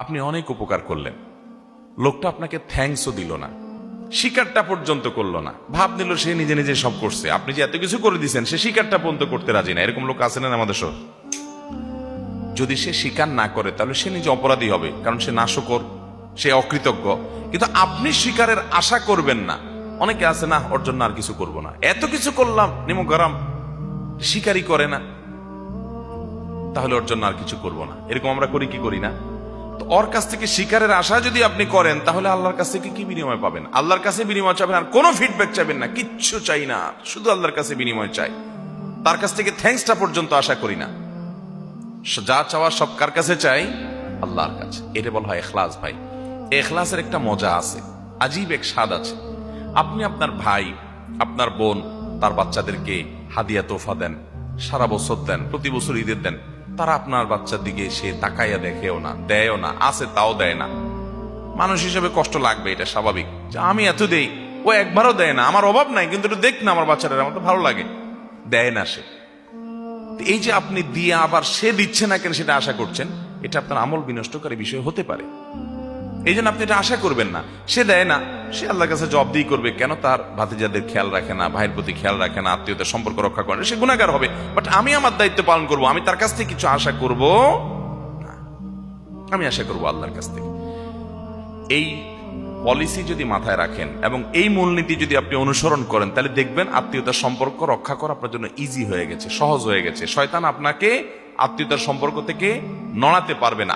আপনি অনেক উপকার করলেন। লোকটা আপনাকে থ্যাঙ্কসও দিল না। শিকারটা পর্যন্ত করল না। ভাব নিল সে নিজে নিজে সব করছে। আপনি যে এত কিছু করে দিয়েছেন সে শিকারটা পর্যন্ত করতে রাজি না। এরকম লোক আছে না আমাদের সব যদি সে স্বীকার না করে, তাহলে সে নিজে অপরাধী হবে, কারণ সে নাশকর, সে অকৃতজ্ঞ। কিন্তু আপনি স্বীকারের আশা করবেন না। অনেকে আছে, না, ওর জন্য আর কিছু করব না। এত কিছু করলাম, নিমো গরম। শিকারই করে না। তাহলে ওর জন্য আর কিছু করব না। এরকম আমরা করি কি করি না? ওর কাছ থেকে শিকারের আশা যদি আপনি করেন, তাহলে আল্লাহর কাছ থেকে কি বিনিময় পাবেন? আল্লাহর কাছে বিনিময় চাবেন আর কোনো ফিডব্যাক চাবেন না, কিচ্ছু চাই না, শুধু আল্লাহর কাছে বিনিময় চাই। তার কাছ থেকে থ্যাঙ্কসটা পর্যন্ত আশা করি না। যা চাওয়া সব কার কাছে চাই? আল্লাহর কাছে। এটা বলা হয় এখলাস ভাই। এখলাসের একটা মজা আছে, আজীব এক স্বাদ আছে। আপনি আপনার ভাই, আপনার বোন, তার বাচ্চাদেরকে হাদিয়া তোফা দেন, সারা বছর দেন, প্রতি বছর ঈদের দেন। তারা আপনার বাচ্চার দিকে সে তাকাইয়া দেখেও না, দেয়ও না, আছে তাও দেয় না। মানুষ হিসেবে কষ্ট লাগবে, এটা স্বাভাবিক। যে আমি এত দেই, ও একবারও দেয় না, আমার অভাব নাই, কিন্তু দেখ না আমার বাচ্চাটা আমার তো ভালো লাগে। দেয় না সে। এই যে আপনি দিয়ে আবার সে দিচ্ছে না কেন সেটা আশা করছেন, এটা আপনার আমল বিনষ্টকারী বিষয় হতে পারে। এই জন্য আপনি এটা আশা করবেন না। সে দেয় না, সে আল্লাহর কাছে জব দিয়ে করবে, কেন তার ভাতিজাদের খেয়াল রাখে না, ভাইয়ের প্রতি খেয়াল রাখে না আত্মীয়তার সম্পর্ক রক্ষা করে সে গুণাগার হবে বাট আমি আমার দায়িত্ব পালন করব, আমি তার কাছ থেকে কিছু আশা করব? না। আমি আশা করব আল্লাহর কাছ থেকে। এই পলিসি যদি মাথায় রাখেন এবং এই মূলনীতি যদি আপনি অনুসরণ করেন, তাহলে দেখবেন আত্মীয়তার সম্পর্ক রক্ষা করা আপনার জন্য ইজি হয়ে গেছে, সহজ হয়ে গেছে। শয়তান আপনাকে আত্মীয়তার সম্পর্ক থেকে নড়াতে পারবে না।